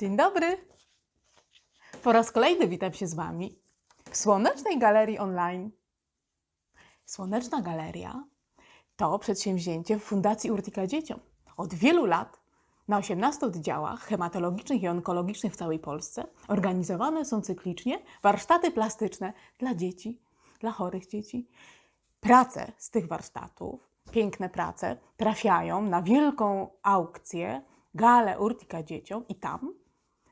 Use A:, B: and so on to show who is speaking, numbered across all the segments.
A: Dzień dobry. Po raz kolejny witam się z Wami w Słonecznej Galerii Online. Słoneczna Galeria to przedsięwzięcie Fundacji Urtika Dzieciom. Od wielu lat na 18 oddziałach hematologicznych i onkologicznych w całej Polsce organizowane są cyklicznie warsztaty plastyczne dla dzieci, dla chorych dzieci. Prace z tych warsztatów, piękne prace, trafiają na wielką aukcję, galę Urtika Dzieciom i tam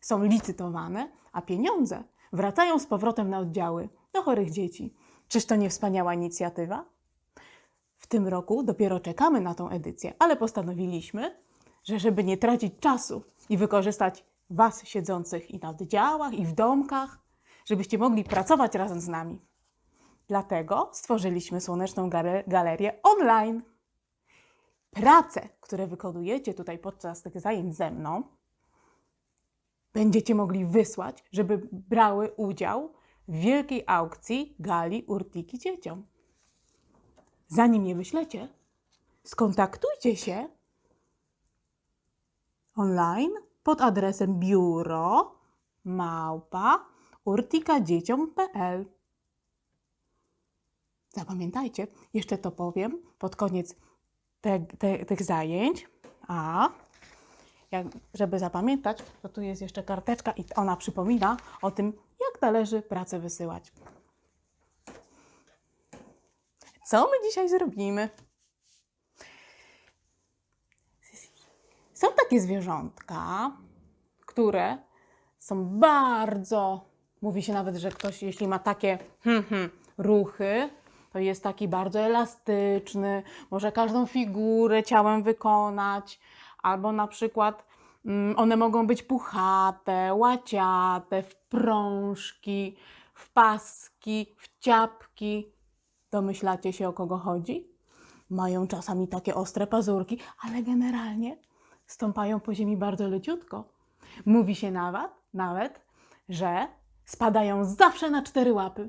A: są licytowane, a pieniądze wracają z powrotem na oddziały do chorych dzieci. Czyż to nie wspaniała inicjatywa? W tym roku dopiero czekamy na tą edycję, ale postanowiliśmy, że żeby nie tracić czasu i wykorzystać Was siedzących i na oddziałach, i w domkach, żebyście mogli pracować razem z nami. Dlatego stworzyliśmy Słoneczną Gale- Galerię online. Prace, które wykonujecie tutaj podczas tych zajęć ze mną, będziecie mogli wysłać, żeby brały udział w wielkiej aukcji gali Urtiki Dzieciom. Zanim je wyślecie, skontaktujcie się online pod adresem biuro małpa urtikadzieciom.pl. Zapamiętajcie, jeszcze to powiem pod koniec te, te, tych zajęć. A jak, żeby zapamiętać, to tu jest jeszcze karteczka i ona przypomina o tym, jak należy pracę wysyłać. Co my dzisiaj zrobimy? Są takie zwierzątka, które są bardzo, mówi się nawet, że ktoś, jeśli ma takie hmm, hmm, ruchy, to jest taki bardzo elastyczny, może każdą figurę ciałem wykonać, albo na przykład mm, one mogą być puchate, łaciate, w prążki, w paski, w ciapki. Domyślacie się, o kogo chodzi? Mają czasami takie ostre pazurki, ale generalnie stąpają po ziemi bardzo leciutko. Mówi się nawet, nawet, że spadają zawsze na cztery łapy.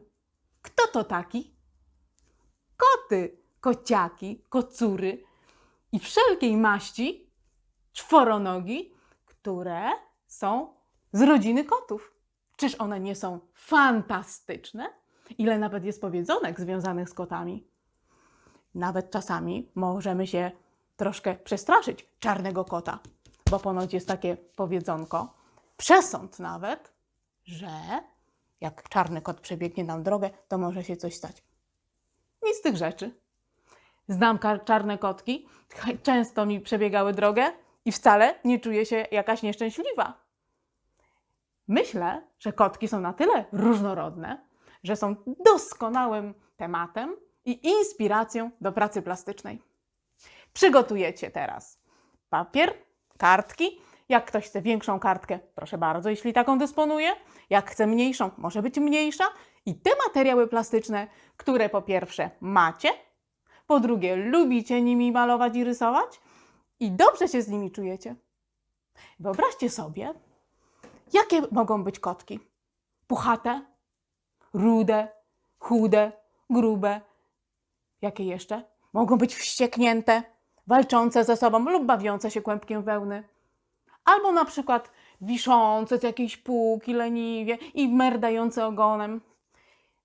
A: Kto to taki? Koty, kociaki, kocury i wszelkiej maści czworonogi, które są z rodziny kotów. Czyż one nie są fantastyczne? Ile nawet jest powiedzonek związanych z kotami. Nawet czasami możemy się troszkę przestraszyć czarnego kota, bo ponoć jest takie powiedzonko, przesąd nawet, że jak czarny kot przebiegnie nam drogę, to może się coś stać. Nic z tych rzeczy. Znam czarne kotki, często mi przebiegały drogę i wcale nie czuję się jakaś nieszczęśliwa. Myślę, że kotki są na tyle różnorodne, że są doskonałym tematem i inspiracją do pracy plastycznej. Przygotujecie teraz papier, kartki. Jak ktoś chce większą kartkę, proszę bardzo, jeśli taką dysponuje. Jak chce mniejszą, może być mniejsza. I te materiały plastyczne, które po pierwsze macie, po drugie lubicie nimi malować i rysować i dobrze się z nimi czujecie. Wyobraźcie sobie, jakie mogą być kotki. Puchate, rude, chude, grube. Jakie jeszcze? Mogą być wścieknięte, walczące ze sobą lub bawiące się kłębkiem wełny. Albo na przykład wiszące z jakiejś półki leniwie i merdające ogonem.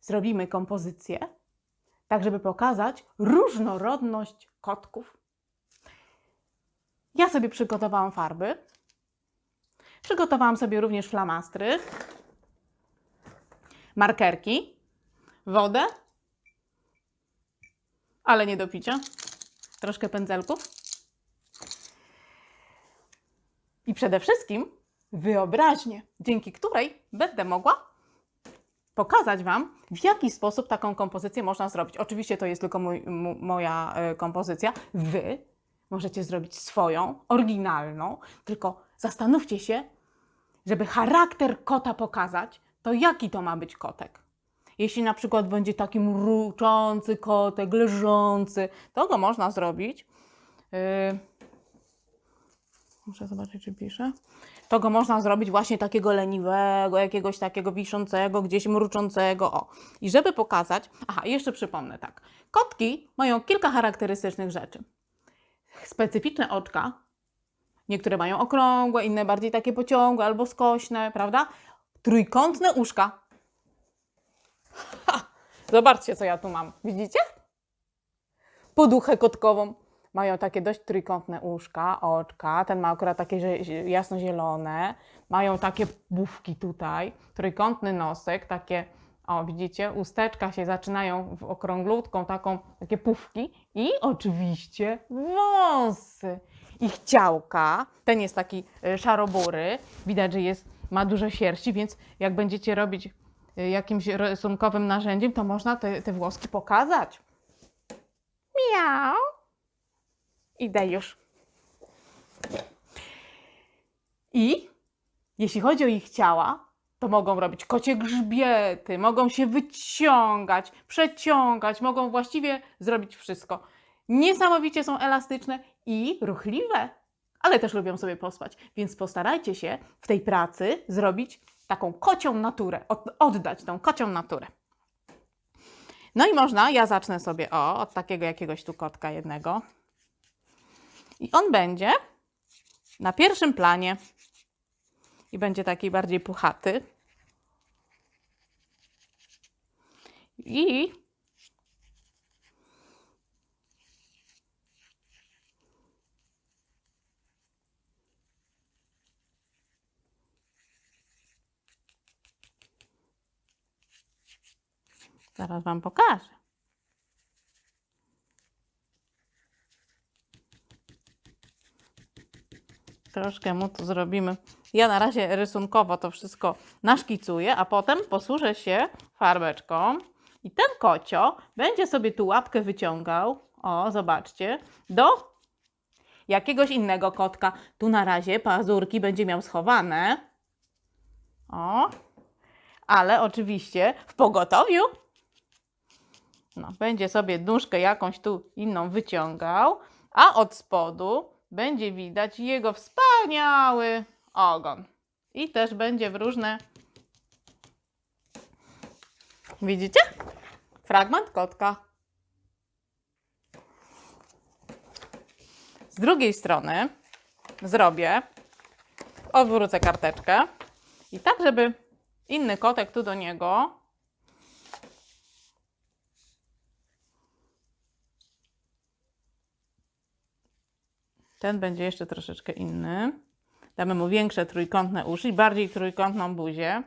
A: Zrobimy kompozycję, tak żeby pokazać różnorodność kotków. Ja sobie przygotowałam farby. Przygotowałam sobie również flamastry, markerki, wodę, ale nie do picia, troszkę pędzelków. I przede wszystkim wyobraźnię, dzięki której będę mogła pokazać Wam, w jaki sposób taką kompozycję można zrobić. Oczywiście to jest tylko mój, mo- moja e, kompozycja. Wy możecie zrobić swoją, oryginalną, tylko zastanówcie się, żeby charakter kota pokazać, to jaki to ma być kotek. Jeśli na przykład będzie taki mruczący kotek, leżący, to go można zrobić. Yy, muszę zobaczyć, czy pisze. To go można zrobić właśnie takiego leniwego, jakiegoś takiego wiszącego, gdzieś mruczącego. O. I żeby pokazać, aha, jeszcze przypomnę tak. Kotki mają kilka charakterystycznych rzeczy. Specyficzne oczka, Niektóre mają okrągłe, inne bardziej takie pociągłe albo skośne, prawda? Trójkątne uszka. Ha! Zobaczcie, co ja tu mam. Widzicie? Poduchę kotkową. Mają takie dość trójkątne uszka, oczka. Ten ma akurat takie zie- zie- jasnozielone. Mają takie bufki tutaj. Trójkątny nosek, takie, o widzicie, usteczka się zaczynają w okrąglutką, taką, takie pufki. I oczywiście wąsy. Ich ciałka, ten jest taki y, szarobury. Widać, że jest, ma dużo sierści, więc jak będziecie robić y, jakimś rysunkowym narzędziem, to można te, te włoski pokazać. Miau. Idę już. I jeśli chodzi o ich ciała, to mogą robić kocie grzbiety, mogą się wyciągać, przeciągać, mogą właściwie zrobić wszystko. Niesamowicie są elastyczne i ruchliwe, ale też lubią sobie pospać, więc postarajcie się w tej pracy zrobić taką kocią naturę, od- oddać tą kocią naturę. No i można, ja zacznę sobie o, od takiego jakiegoś tu kotka jednego. I on będzie na pierwszym planie i będzie taki bardziej puchaty. I zaraz Wam pokażę. Troszkę mu tu zrobimy. Ja na razie rysunkowo to wszystko naszkicuję, a potem posłużę się farbeczką. I ten kocio będzie sobie tu łapkę wyciągał. O, zobaczcie. Do jakiegoś innego kotka. Tu na razie pazurki będzie miał schowane. O, ale oczywiście w pogotowiu. No, będzie sobie nóżkę jakąś tu inną wyciągał, a od spodu będzie widać jego wspaniały ogon. I też będzie w różne. Widzicie? Fragment kotka. Z drugiej strony zrobię, odwrócę karteczkę i tak, żeby inny kotek tu do niego Ten będzie jeszcze troszeczkę inny. Damy mu większe trójkątne uszy i bardziej trójkątną buzię.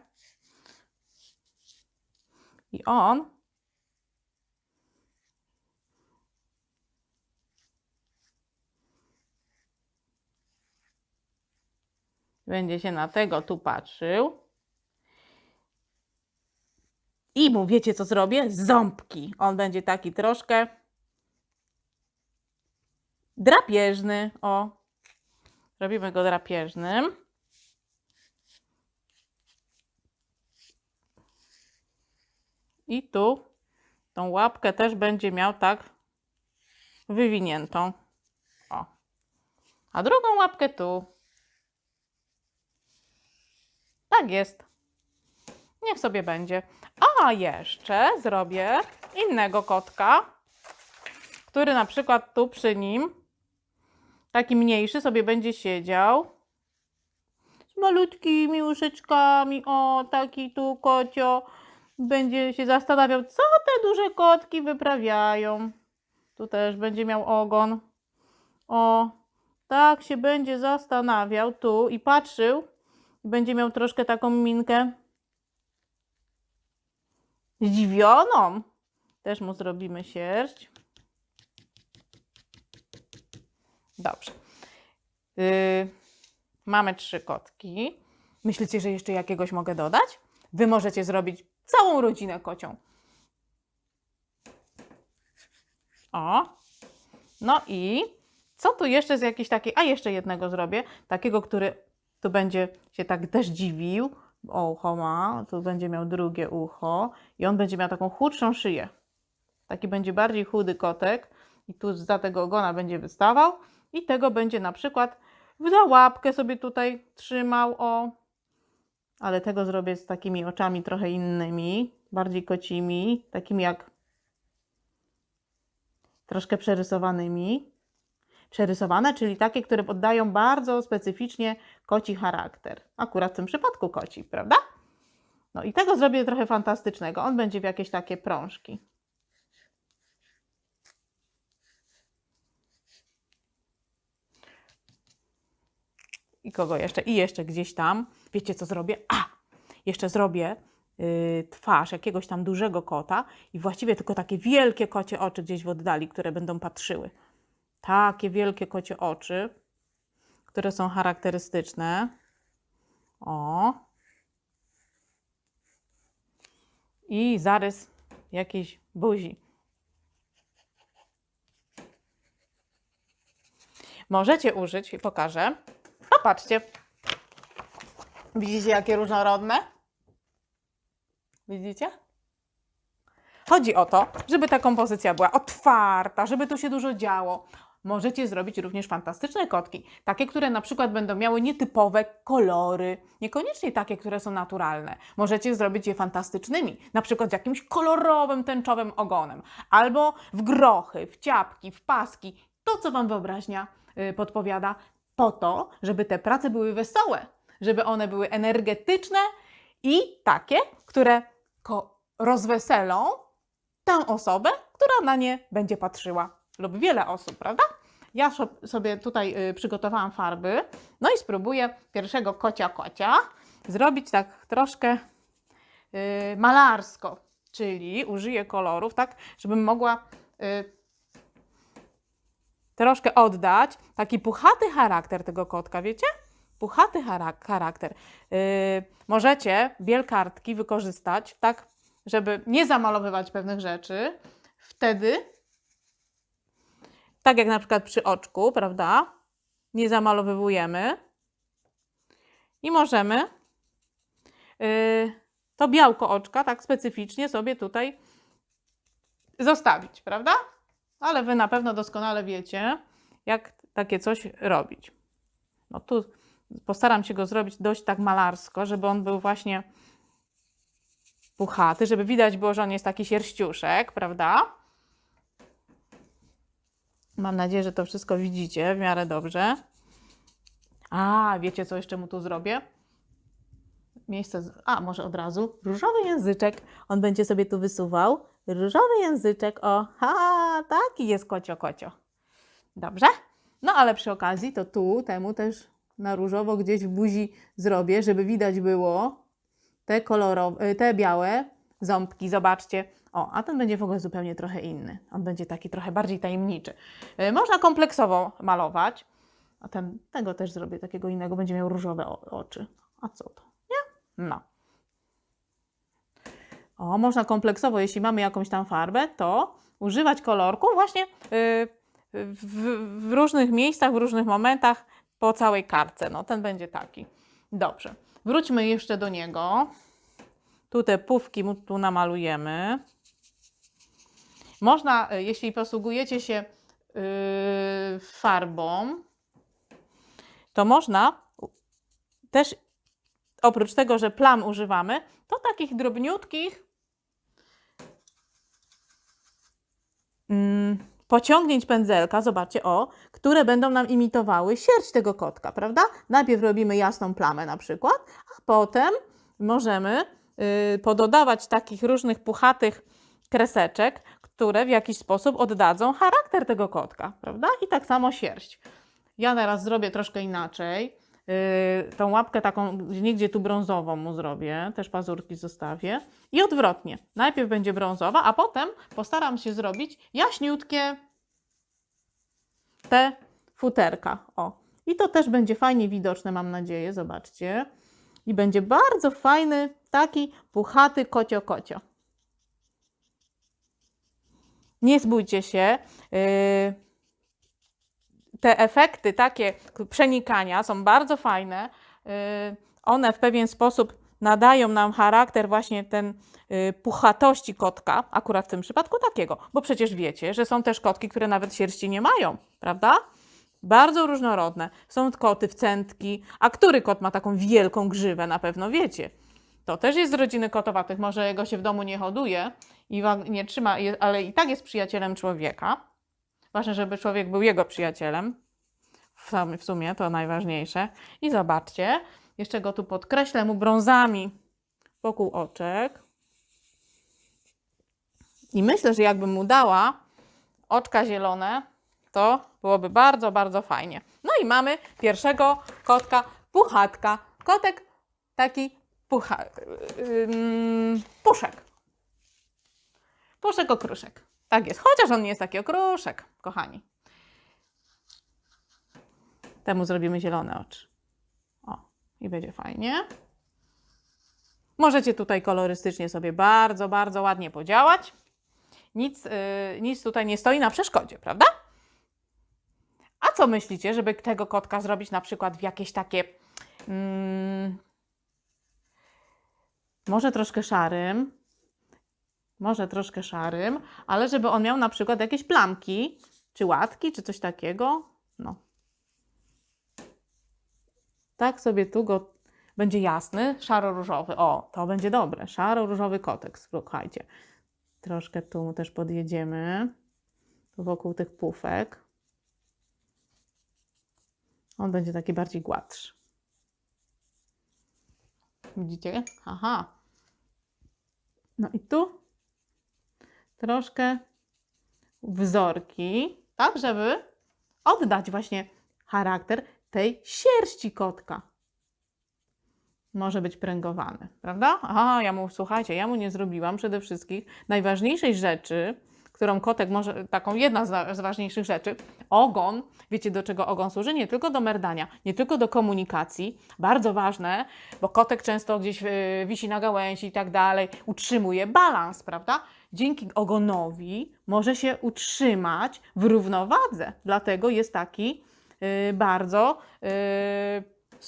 A: I on będzie się na tego tu patrzył. I mu wiecie co zrobię? Ząbki. On będzie taki troszkę drapieżny. O, robimy go drapieżnym. I tu tą łapkę też będzie miał tak wywiniętą. O. A drugą łapkę tu. Tak jest. Niech sobie będzie. A jeszcze zrobię innego kotka który na przykład tu przy nim, taki mniejszy, sobie będzie siedział z malutkimi łyżeczkami. O, taki tu kocio. Będzie się zastanawiał, co te duże kotki wyprawiają. Tu też będzie miał ogon. O, tak się będzie zastanawiał tu i patrzył. Będzie miał troszkę taką minkę zdziwioną. Też mu zrobimy sierść. Dobrze. Yy, mamy trzy kotki. Myślicie, że jeszcze jakiegoś mogę dodać? Wy możecie zrobić całą rodzinę kocią. O. No i co tu jeszcze z jakiejś takiej, a jeszcze jednego zrobię, takiego, który tu będzie się tak też dziwił. O, ucho ma, tu będzie miał drugie ucho i on będzie miał taką chudszą szyję. Taki będzie bardziej chudy kotek i tu za tego ogona będzie wystawał i tego będzie na przykład za łapkę sobie tutaj trzymał, o. Ale tego zrobię z takimi oczami trochę innymi, bardziej kocimi, takimi jak troszkę przerysowanymi. przerysowane, czyli takie, które oddają bardzo specyficznie koci charakter. Akurat w tym przypadku koci, prawda? No i tego zrobię trochę fantastycznego. On będzie w jakieś takie prążki. I kogo jeszcze? I jeszcze gdzieś tam. Wiecie, co zrobię? A! Jeszcze zrobię y, twarz jakiegoś tam dużego kota i właściwie tylko takie wielkie kocie oczy gdzieś w oddali, które będą patrzyły. Takie wielkie kocie oczy, które są charakterystyczne. O. I zarys jakiejś buzi. Możecie użyć, i pokażę. Popatrzcie. Widzicie, jakie różnorodne? Widzicie? Chodzi o to, żeby ta kompozycja była otwarta, żeby tu się dużo działo. Możecie zrobić również fantastyczne kotki, takie, które na przykład będą miały nietypowe kolory, niekoniecznie takie, które są naturalne. Możecie zrobić je fantastycznymi, na przykład z jakimś kolorowym, tęczowym ogonem, albo w grochy, w ciapki, w paski, to co Wam wyobraźnia y, podpowiada, po to, żeby te prace były wesołe, żeby one były energetyczne i takie, które rozweselą tę osobę, która na nie będzie patrzyła, lub wiele osób, prawda? Ja sobie tutaj y, przygotowałam farby, no i spróbuję pierwszego kocia kocia zrobić tak troszkę y, malarsko, czyli użyję kolorów, tak, żebym mogła y, troszkę oddać taki puchaty charakter tego kotka, wiecie? Puchaty charak- charakter. Yy, możecie biel kartki wykorzystać tak, żeby nie zamalowywać pewnych rzeczy. Wtedy, tak jak na przykład przy oczku, prawda? Nie zamalowywujemy. I możemy yy, to białko oczka tak specyficznie sobie tutaj zostawić, prawda? Ale wy na pewno doskonale wiecie, jak takie coś robić. No tu postaram się go zrobić dość tak malarsko, żeby on był właśnie puchaty, żeby widać było, że on jest taki sierściuszek, prawda? Mam nadzieję, że to wszystko widzicie w miarę dobrze. A, wiecie co jeszcze mu tu zrobię? Miejsce, z... a może od razu, różowy języczek, on będzie sobie tu wysuwał, różowy języczek, o, ha, taki jest kocio kocio. Dobrze? No ale przy okazji to tu temu też na różowo gdzieś w buzi zrobię, żeby widać było te kolorowe, te białe ząbki, zobaczcie. O, a ten będzie w ogóle zupełnie trochę inny. On będzie taki trochę bardziej tajemniczy. Y, Można kompleksowo malować. A ten, tego też zrobię takiego innego, będzie miał różowe oczy. A co to? Nie? No. O, można kompleksowo, jeśli mamy jakąś tam farbę, to używać kolorku właśnie y, w, w różnych miejscach, w różnych momentach po całej kartce. No, ten będzie taki. Dobrze. Wróćmy jeszcze do niego. Tu te pówki tu namalujemy. Można, y, jeśli posługujecie się y, farbą, to można też oprócz tego, że plam używamy, to takich drobniutkich pociągnięć pędzelka, zobaczcie, o, które będą nam imitowały sierść tego kotka, prawda? Najpierw robimy jasną plamę na przykład, a potem możemy y, pododawać takich różnych puchatych kreseczek, które w jakiś sposób oddadzą charakter tego kotka, prawda? I tak samo sierść. Ja teraz zrobię troszkę inaczej. Yy, tą łapkę taką nigdzie tu brązową mu zrobię, też pazurki zostawię. I odwrotnie. Najpierw będzie brązowa, a potem postaram się zrobić jaśniutkie te futerka. O. I to też będzie fajnie widoczne, mam nadzieję. Zobaczcie. I będzie bardzo fajny, taki puchaty kocio-kocio. Nie zbójcie się. Yy, te efekty takie przenikania są bardzo fajne. Yy, One w pewien sposób nadają nam charakter właśnie ten yy, puchatości kotka, akurat w tym przypadku takiego, bo przecież wiecie, że są też kotki, które nawet sierści nie mają, prawda? Bardzo różnorodne. Są koty wcętki, a który kot ma taką wielką grzywę, na pewno wiecie. To też jest z rodziny kotowatych, może jego się w domu nie hoduje i nie trzyma, ale i tak jest przyjacielem człowieka. Ważne, żeby człowiek był jego przyjacielem. W sumie, to najważniejsze. I zobaczcie, jeszcze go tu podkreślę mu brązami wokół oczek. I myślę, że jakbym mu dała oczka zielone, to byłoby bardzo, bardzo fajnie. No i mamy pierwszego kotka, puchatka. Kotek taki pucha, ym, puszek. Puszek okruszek. Tak jest, chociaż on nie jest taki okruszek, kochani. Temu zrobimy zielone oczy. O, i będzie fajnie. Możecie tutaj kolorystycznie sobie bardzo, bardzo ładnie podziałać. Nic, yy, nic tutaj nie stoi na przeszkodzie, prawda? A co myślicie, żeby tego kotka zrobić na przykład w jakieś takie. Mm, może troszkę szarym, może troszkę szarym, ale żeby on miał na przykład jakieś plamki, czy łatki, czy coś takiego. No. Tak sobie tu go będzie jasny, szaro-różowy. O, to będzie dobre. Szaro-różowy kotek, słuchajcie. Troszkę tu też podjedziemy. Wokół tych pufek. On będzie taki bardziej gładszy. Widzicie? Aha. No i tu troszkę wzorki, tak, żeby oddać właśnie charakter tej sierści kotka. Może być pręgowany, prawda? Aha, ja mu, słuchajcie, ja mu nie zrobiłam przede wszystkim najważniejszej rzeczy, którą kotek może, taką jedna z, z ważniejszych rzeczy, ogon. Wiecie, do czego ogon służy? Nie tylko do merdania, nie tylko do komunikacji. Bardzo ważne, bo kotek często gdzieś y, wisi na gałęzi i tak dalej, utrzymuje balans, prawda? Dzięki ogonowi może się utrzymać w równowadze. Dlatego jest taki y, bardzo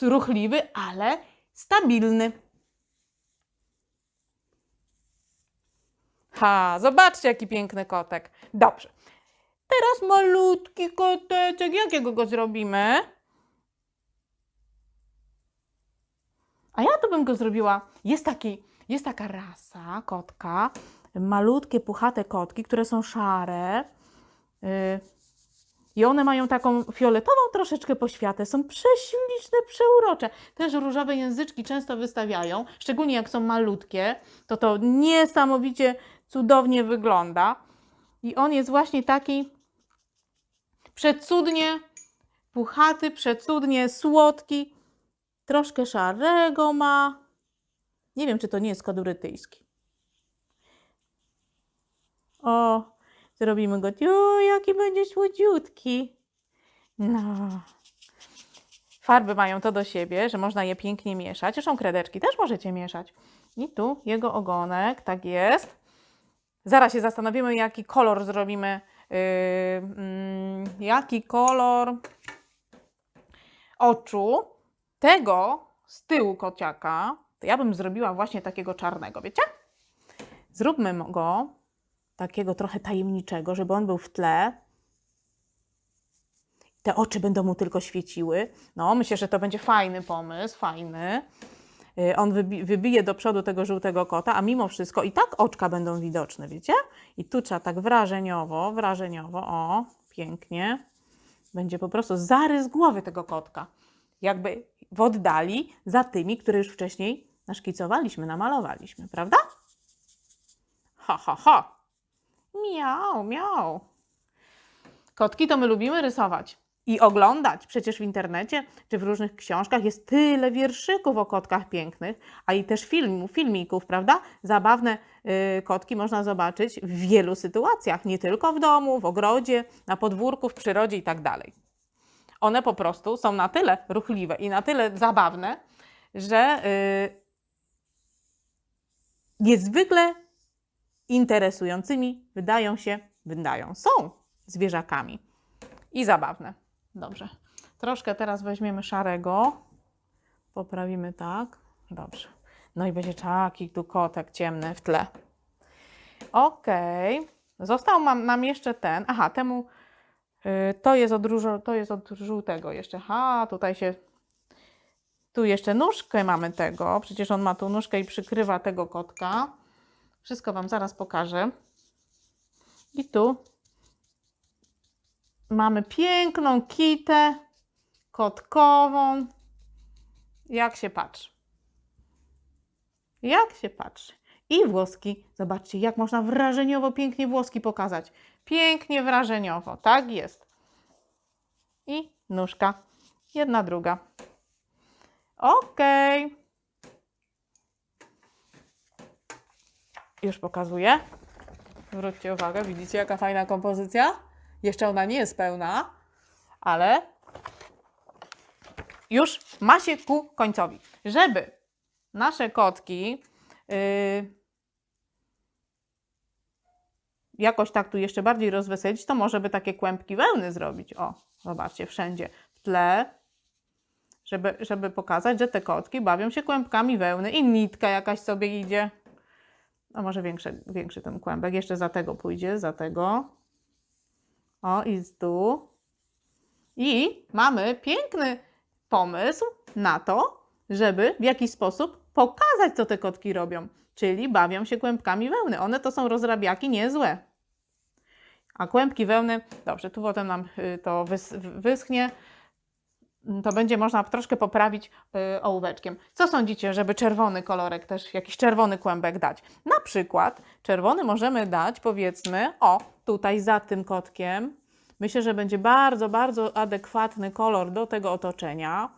A: y, ruchliwy, ale stabilny. Ha, zobaczcie, jaki piękny kotek. Dobrze. Teraz malutki koteczek. Jakiego go zrobimy? A ja to bym go zrobiła. Jest, taki, jest taka rasa kotka, malutkie, puchate kotki, które są szare. Yy, I one mają taką fioletową troszeczkę poświatę. Są prześliczne, przeurocze. Też różowe języczki często wystawiają, szczególnie jak są malutkie. To to niesamowicie cudownie wygląda. I on jest właśnie taki przecudnie puchaty, przecudnie słodki. Troszkę szarego ma. Nie wiem, czy to nie jest kod brytyjski. O, zrobimy go. O, jaki będzie słodziutki. No. Farby mają to do siebie, że można je pięknie mieszać. Zresztą kredeczki też możecie mieszać. I tu jego ogonek, tak jest. Zaraz się zastanowimy, jaki kolor zrobimy. Yy, mm, jaki kolor oczu tego z tyłu kociaka, to ja bym zrobiła właśnie takiego czarnego, wiecie? Zróbmy go takiego trochę tajemniczego, żeby on był w tle. Te oczy będą mu tylko świeciły. No, myślę, że to będzie fajny pomysł, fajny. Y, On wybi wybije do przodu tego żółtego kota, a mimo wszystko i tak oczka będą widoczne, wiecie? I tu trzeba tak wrażeniowo, wrażeniowo, o, pięknie. Będzie po prostu zarys głowy tego kotka. Jakby w oddali za tymi, które już wcześniej naszkicowaliśmy, namalowaliśmy, prawda? Ha, ha, ha. Miau, miau. Kotki to my lubimy rysować i oglądać. Przecież w internecie czy w różnych książkach jest tyle wierszyków o kotkach pięknych, a i też filmów, filmików, prawda? Zabawne y, kotki można zobaczyć w wielu sytuacjach, nie tylko w domu, w ogrodzie, na podwórku, w przyrodzie i tak dalej. One po prostu są na tyle ruchliwe i na tyle zabawne, że y, niezwykle interesującymi wydają się, wydają, są zwierzakami i zabawne. Dobrze. Troszkę teraz weźmiemy szarego. Poprawimy tak. Dobrze. No i będzie taki tu kotek ciemny w tle. Ok. Został mam, nam jeszcze ten. Aha, temu y, to, jest od różo, to jest od żółtego jeszcze. Ha, tutaj się. Tu jeszcze nóżkę mamy tego. Przecież on ma tu nóżkę i przykrywa tego kotka. Wszystko Wam zaraz pokażę. I tu mamy piękną kitę kotkową. Jak się patrzy? Jak się patrzy? I włoski. Zobaczcie, jak można wrażeniowo pięknie włoski pokazać. Pięknie wrażeniowo. Tak jest. I nóżka. Jedna, druga. Okej. Już pokazuję. Zwróćcie uwagę, widzicie jaka fajna kompozycja? Jeszcze ona nie jest pełna, ale już ma się ku końcowi. Żeby nasze kotki yy, jakoś tak tu jeszcze bardziej rozweselić, to może by takie kłębki wełny zrobić. O, zobaczcie, wszędzie w tle, żeby, żeby pokazać, że te kotki bawią się kłębkami wełny i nitka jakaś sobie idzie. A może większy, większy ten kłębek, jeszcze za tego pójdzie, za tego. O, i tu. I mamy piękny pomysł na to, żeby w jakiś sposób pokazać, co te kotki robią. Czyli bawią się kłębkami wełny. One to są rozrabiaki niezłe. A kłębki wełny, dobrze, tu potem nam y, to wys, wyschnie, to będzie można troszkę poprawić y, ołóweczkiem. Co sądzicie, żeby czerwony kolorek też, jakiś czerwony kłębek dać? Na przykład czerwony możemy dać, powiedzmy, o, tutaj za tym kotkiem. Myślę, że będzie bardzo, bardzo adekwatny kolor do tego otoczenia.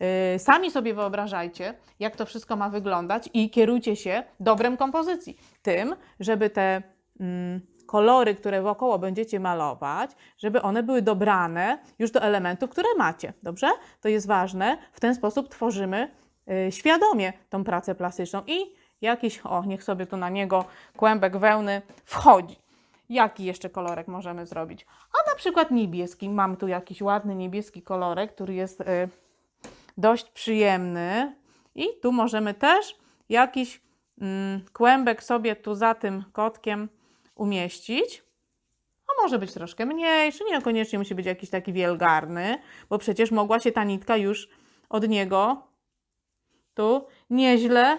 A: Yy, Sami sobie wyobrażajcie, jak to wszystko ma wyglądać i kierujcie się dobrem kompozycji. Tym, żeby te mm, kolory, które wokoło będziecie malować, żeby one były dobrane już do elementów, które macie. Dobrze? To jest ważne. W ten sposób tworzymy yy, świadomie tą pracę plastyczną i jakiś, o, niech sobie tu na niego kłębek wełny wchodzi. Jaki jeszcze kolorek możemy zrobić? A na przykład niebieski. Mam tu jakiś ładny niebieski kolorek, który jest y, dość przyjemny. I tu możemy też jakiś mm, kłębek sobie tu za tym kotkiem umieścić. A może być troszkę mniejszy, niekoniecznie musi być jakiś taki wielgarny, bo przecież mogła się ta nitka już od niego tu nieźle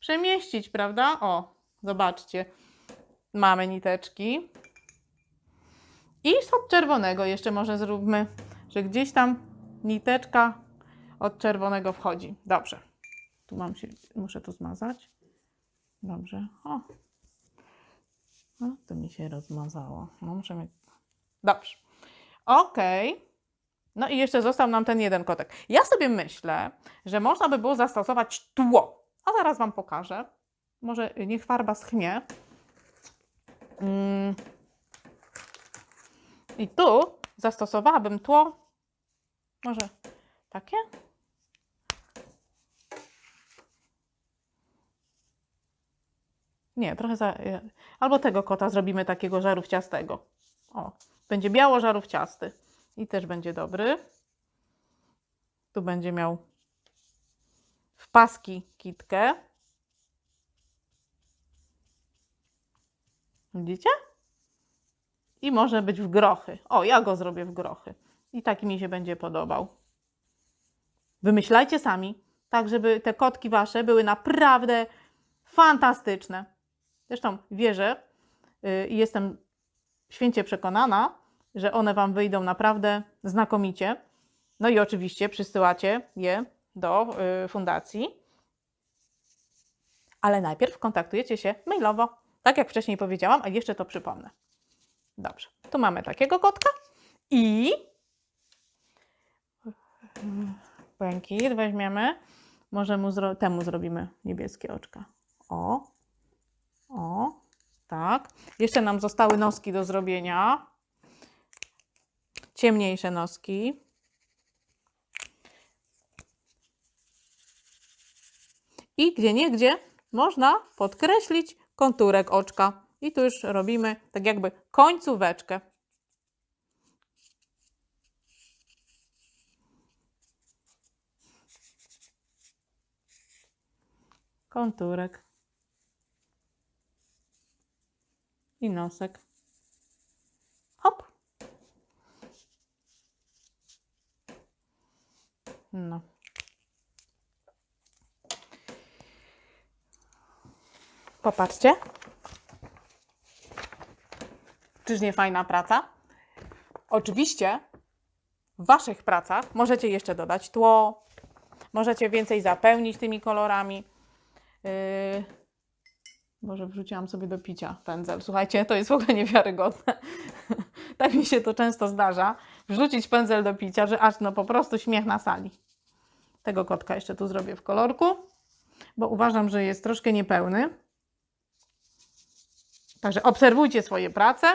A: przemieścić, prawda? O, zobaczcie. Mamy niteczki. I od czerwonego jeszcze może zróbmy, że gdzieś tam niteczka od czerwonego wchodzi. Dobrze. Tu mam się, muszę to zmazać. Dobrze. O. o to mi się rozmazało. No muszę mieć... Dobrze. Okej. No i jeszcze został nam ten jeden kotek. Ja sobie myślę, że można by było zastosować tło. A zaraz Wam pokażę. Może niech farba schnie. Mm. I tu zastosowałabym tło, może takie? Nie, trochę za... Albo tego kota zrobimy takiego żarówciastego. O, będzie biało żarówciasty. I też będzie dobry. Tu będzie miał w paski kitkę. Widzicie? I może być w grochy. O, ja go zrobię w grochy. I taki mi się będzie podobał. Wymyślajcie sami, tak żeby te kotki wasze były naprawdę fantastyczne. Zresztą wierzę y, i jestem święcie przekonana, że one wam wyjdą naprawdę znakomicie. No i oczywiście przysyłacie je do y, fundacji. Ale najpierw kontaktujecie się mailowo. Tak jak wcześniej powiedziałam, a jeszcze to przypomnę. Dobrze, tu mamy takiego kotka i błękit weźmiemy. Może mu zro... temu zrobimy niebieskie oczka. O, o, tak. Jeszcze nam zostały noski do zrobienia. Ciemniejsze noski. I gdzie niegdzie można podkreślić konturek oczka. I tu już robimy tak jakby końcóweczkę. Konturek. I nosek. Hop. No. Popatrzcie. Czyż nie fajna praca? Oczywiście w Waszych pracach możecie jeszcze dodać tło, możecie więcej zapełnić tymi kolorami. Yy... Może wrzuciłam sobie do picia pędzel. Słuchajcie, to jest w ogóle niewiarygodne. tak mi się to często zdarza. Wrzucić pędzel do picia, że aż no po prostu śmiech na sali. Tego kotka jeszcze tu zrobię w kolorku, bo uważam, że jest troszkę niepełny. Także obserwujcie swoje prace.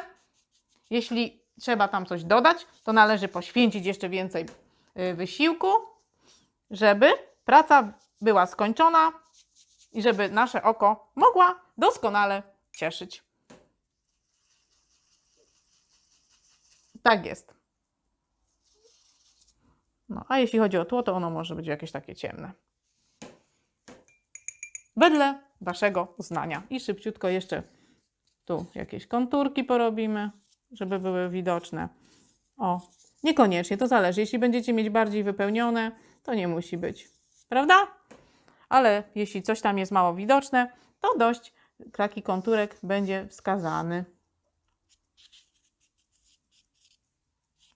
A: Jeśli trzeba tam coś dodać, to należy poświęcić jeszcze więcej y, wysiłku, żeby praca była skończona i żeby nasze oko mogła doskonale cieszyć. Tak jest. No, a jeśli chodzi o tło, to ono może być jakieś takie ciemne. Wedle Waszego uznania. I szybciutko jeszcze tu jakieś konturki porobimy, żeby były widoczne. O, niekoniecznie, to zależy. Jeśli będziecie mieć bardziej wypełnione, to nie musi być. Prawda? Ale jeśli coś tam jest mało widoczne, to dość taki konturek będzie wskazany.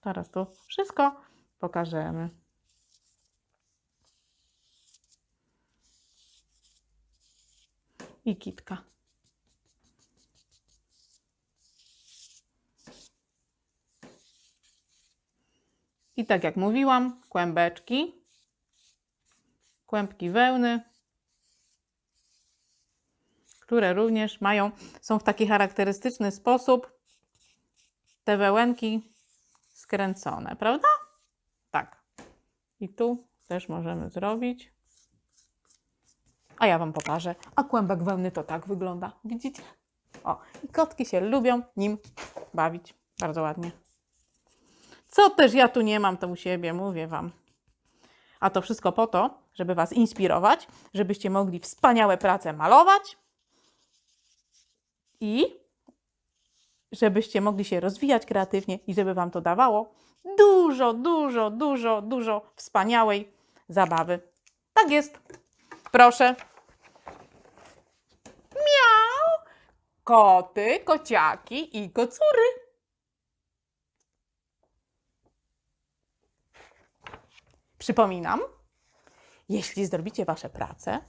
A: Teraz to wszystko pokażemy. I kitka. I tak jak mówiłam, kłębeczki, kłębki wełny, które również mają, są w taki charakterystyczny sposób te wełenki skręcone, prawda? Tak. I tu też możemy zrobić. A ja Wam pokażę. A kłębek wełny to tak wygląda. Widzicie? O, i kotki się lubią nim bawić. Bardzo ładnie. Co też ja tu nie mam, to u siebie, mówię Wam. A to wszystko po to, żeby Was inspirować, żebyście mogli wspaniałe prace malować i żebyście mogli się rozwijać kreatywnie i żeby Wam to dawało dużo, dużo, dużo, dużo wspaniałej zabawy. Tak jest. Proszę. Miau. Koty, kociaki i kocury. Przypominam, jeśli zrobicie Wasze prace,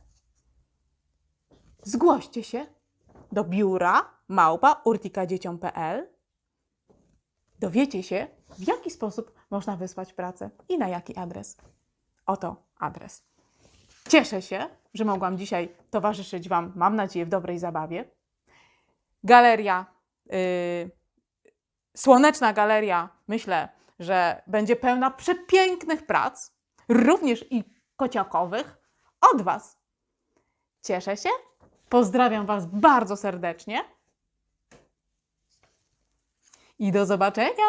A: zgłoście się do biura małpa urtikadzieciom.pl. Dowiecie się, w jaki sposób można wysłać pracę i na jaki adres. Oto adres. Cieszę się, że mogłam dzisiaj towarzyszyć Wam, mam nadzieję, w dobrej zabawie. Galeria, yy, słoneczna galeria, myślę, że będzie pełna przepięknych prac, również i kociakowych, od Was. Cieszę się, pozdrawiam Was bardzo serdecznie i do zobaczenia!